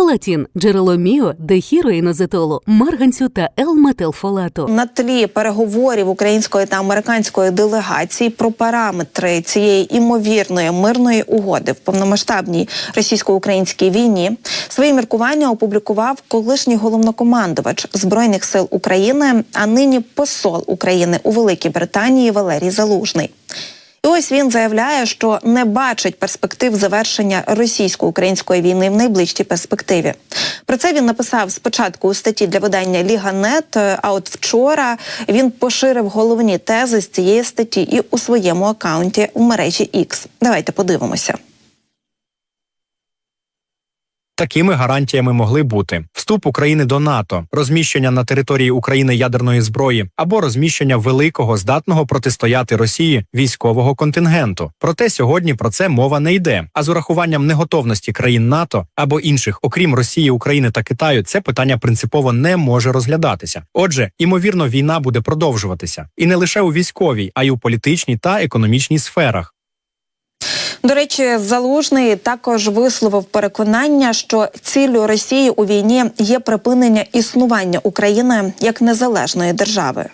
Фолатін – джерело міо, дехіроїнозетолу, марганцю та Л-метилфолату. На тлі переговорів української та американської делегації про параметри цієї імовірної мирної угоди в повномасштабній російсько-українській війні свої міркування опублікував колишній головнокомандувач збройних сил України, а нині посол України у Великій Британії Валерій Залужний. І ось він заявляє, що не бачить перспектив завершення російсько-української війни в найближчій перспективі. Про це він написав спочатку у статті для видання Ліга.нет, А от вчора він поширив головні тези з цієї статті і у своєму акаунті у мережі X. Давайте подивимося. Такими гарантіями могли бути вступ України до НАТО, розміщення на території України ядерної зброї або розміщення великого здатного протистояти Росії військового контингенту. Проте сьогодні про це мова не йде. А з урахуванням неготовності країн НАТО або інших, окрім Росії, України та Китаю, це питання принципово не може розглядатися. Отже, імовірно, війна буде продовжуватися і не лише у військовій, а й у політичній та економічній сферах. До речі, залужний також висловив переконання, що ціллю Росії у війні є припинення існування України як незалежної держави.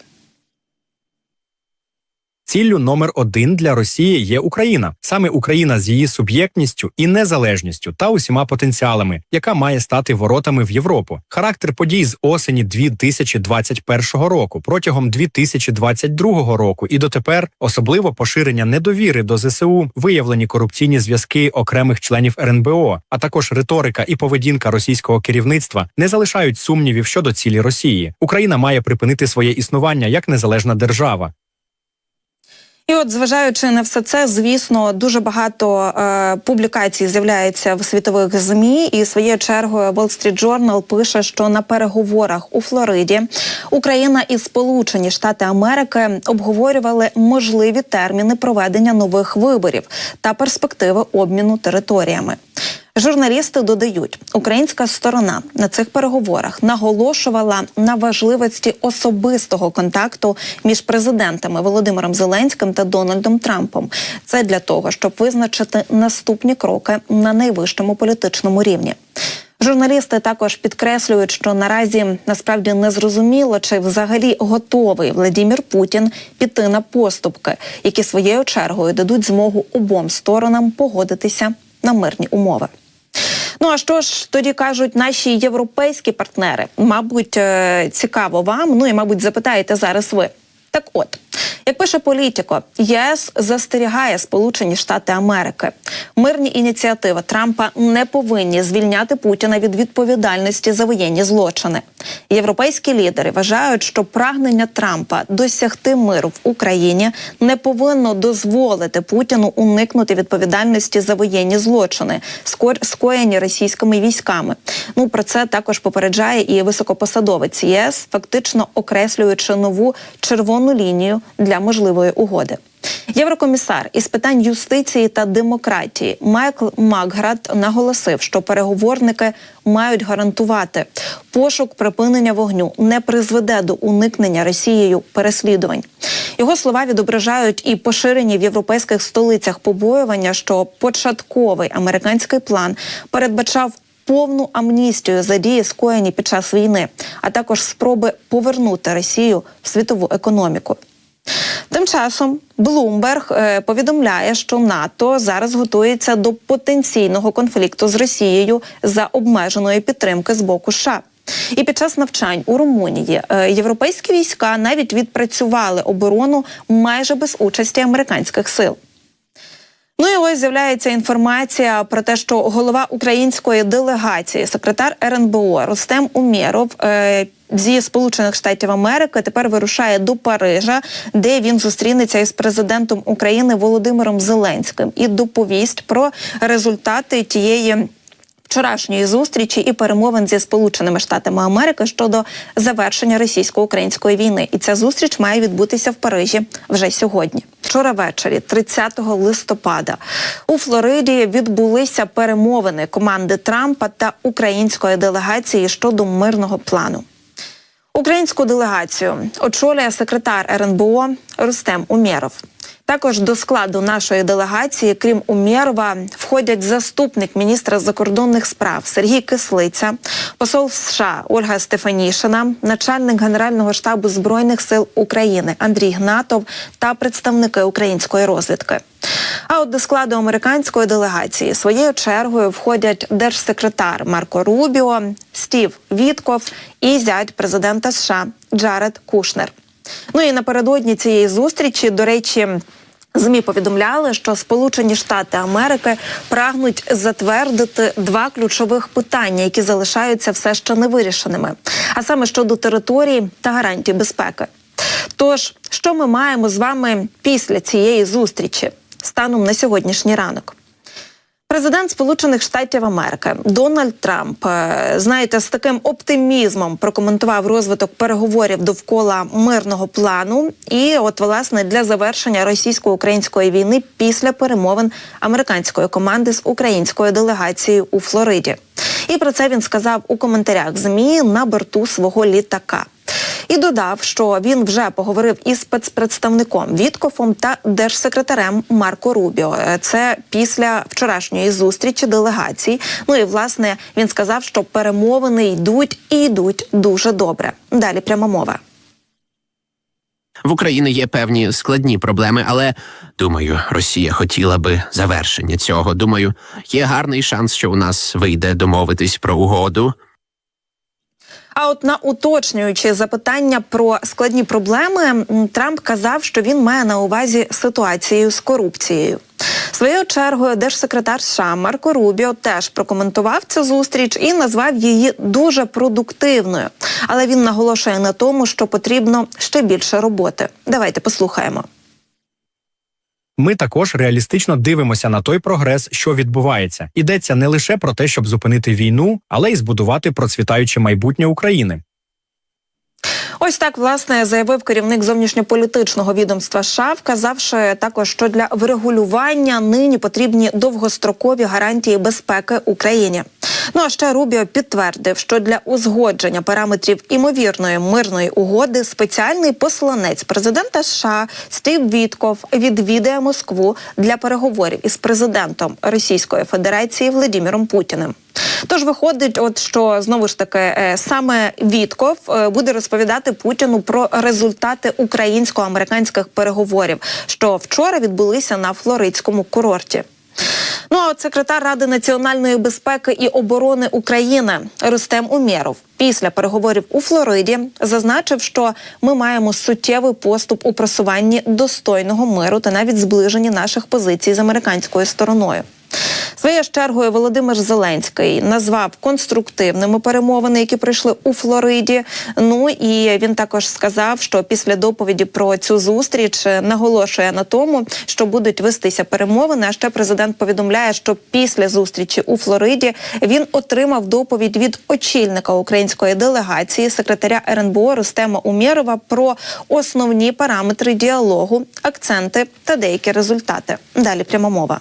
Ціллю номер один для Росії є Україна, саме Україна з її суб'єктністю і незалежністю та усіма потенціалами, яка має стати воротами в Європу. Характер подій з осені 2021 року протягом 2022 року і дотепер особливо поширення недовіри до ЗСУ, виявлені корупційні зв'язки окремих членів РНБО, а також риторика і поведінка російського керівництва не залишають сумнівів щодо цілі Росії. Україна має припинити своє існування як незалежна держава. І от, зважаючи на все це, звісно, дуже багато е, публікацій з'являється в світових змі. І своєю чергою Wall Street Journal пише, що на переговорах у Флориді Україна і Сполучені Штати Америки обговорювали можливі терміни проведення нових виборів та перспективи обміну територіями. Журналісти додають, українська сторона на цих переговорах наголошувала на важливості особистого контакту між президентами Володимиром Зеленським та Дональдом Трампом. Це для того, щоб визначити наступні кроки на найвищому політичному рівні. Журналісти також підкреслюють, що наразі насправді не зрозуміло, чи взагалі готовий Владімір Путін піти на поступки, які своєю чергою дадуть змогу обом сторонам погодитися на мирні умови. Ну а що ж тоді кажуть наші європейські партнери? Мабуть, е, цікаво вам. Ну і мабуть, запитаєте зараз ви. Так от, як пише політико, єС застерігає Сполучені Штати Америки. Мирні ініціативи Трампа не повинні звільняти Путіна від відповідальності за воєнні злочини. Європейські лідери вважають, що прагнення Трампа досягти миру в Україні не повинно дозволити Путіну уникнути відповідальності за воєнні злочини, скоєні російськими військами. Ну про це також попереджає і високопосадовець ЄС, фактично окреслюючи нову червону лінію для можливої угоди. Єврокомісар із питань юстиції та демократії Майкл Макград наголосив, що переговорники мають гарантувати, пошук припинення вогню не призведе до уникнення Росією переслідувань. Його слова відображають і поширені в європейських столицях побоювання, що початковий американський план передбачав повну амністію за дії скоєні під час війни, а також спроби повернути Росію в світову економіку. Тим часом Блумберг повідомляє, що НАТО зараз готується до потенційного конфлікту з Росією за обмеженої підтримки з боку США. І під час навчань у Румунії е, європейські війська навіть відпрацювали оборону майже без участі американських сил. Ну і ось з'являється інформація про те, що голова української делегації, секретар РНБО Рустем Умєров е, зі Сполучених Штатів Америки тепер вирушає до Парижа, де він зустрінеться із президентом України Володимиром Зеленським і доповість про результати тієї. Вчорашньої зустрічі і перемовин зі Сполученими Штатами Америки щодо завершення російсько-української війни, і ця зустріч має відбутися в Парижі вже сьогодні. Вчора ввечері, 30 листопада, у Флориді відбулися перемовини команди Трампа та української делегації щодо мирного плану. Українську делегацію очолює секретар РНБО Рустем Умєров. Також до складу нашої делегації, крім Умєрова, входять заступник міністра закордонних справ Сергій Кислиця, посол США Ольга Стефанішина, начальник Генерального штабу збройних сил України Андрій Гнатов та представники української розвідки. А от до складу американської делегації своєю чергою входять держсекретар Марко Рубіо, Стів Вітков і зять президента США Джаред Кушнер. Ну і напередодні цієї зустрічі, до речі. ЗМІ повідомляли, що Сполучені Штати Америки прагнуть затвердити два ключових питання, які залишаються все ще невирішеними, а саме щодо території та гарантій безпеки. Тож, що ми маємо з вами після цієї зустрічі станом на сьогоднішній ранок? Президент Сполучених Штатів Америки Дональд Трамп, е, знаєте, з таким оптимізмом прокоментував розвиток переговорів довкола мирного плану. І, от, власне, для завершення російсько-української війни після перемовин американської команди з українською делегацією у Флориді. І про це він сказав у коментарях ЗМІ на борту свого літака. І додав, що він вже поговорив із спецпредставником Віткофом та держсекретарем Марко Рубіо. Е, Це після вчорашньої зустрічі делегацій. Ну і власне він сказав, що перемовини йдуть і йдуть дуже добре. Далі пряма мова. В Україні є певні складні проблеми, але думаю, Росія хотіла би завершення цього. Думаю, є гарний шанс, що у нас вийде домовитись про угоду. А от на уточнюючі запитання про складні проблеми Трамп казав, що він має на увазі ситуацію з корупцією. Своєю чергою держсекретар США Марко Рубіо теж прокоментував цю зустріч і назвав її дуже продуктивною. Але він наголошує на тому, що потрібно ще більше роботи. Давайте послухаємо. Ми також реалістично дивимося на той прогрес, що відбувається. Йдеться не лише про те, щоб зупинити війну, але й збудувати процвітаюче майбутнє України. Ось так власне заявив керівник зовнішньополітичного відомства США, вказавши також, що для врегулювання нині потрібні довгострокові гарантії безпеки Україні. Ну а ще Рубіо підтвердив, що для узгодження параметрів імовірної мирної угоди спеціальний посланець президента США Стів Вітков відвідає Москву для переговорів із президентом Російської Федерації Владимиром Путіним. Тож виходить, от що знову ж таки е, саме Вітков е, буде розповідати Путіну про результати українсько-американських переговорів, що вчора відбулися на флоридському курорті. Ну а от секретар Ради національної безпеки і оборони України Рустем Умєров після переговорів у Флориді зазначив, що ми маємо суттєвий поступ у просуванні достойного миру та навіть зближенні наших позицій з американською стороною. Своєю чергою Володимир Зеленський назвав конструктивними перемовини, які прийшли у Флориді. Ну і він також сказав, що після доповіді про цю зустріч наголошує на тому, що будуть вестися перемовини. А ще президент повідомляє, що після зустрічі у Флориді він отримав доповідь від очільника української делегації, секретаря РНБО Рустема Умєрова про основні параметри діалогу, акценти та деякі результати. Далі пряма мова.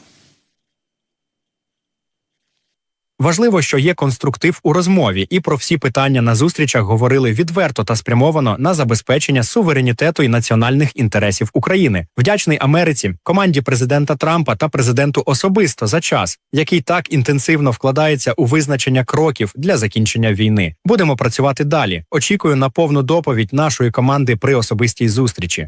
Важливо, що є конструктив у розмові, і про всі питання на зустрічах говорили відверто та спрямовано на забезпечення суверенітету і національних інтересів України. Вдячний Америці, команді президента Трампа та президенту особисто за час, який так інтенсивно вкладається у визначення кроків для закінчення війни. Будемо працювати далі. Очікую на повну доповідь нашої команди при особистій зустрічі.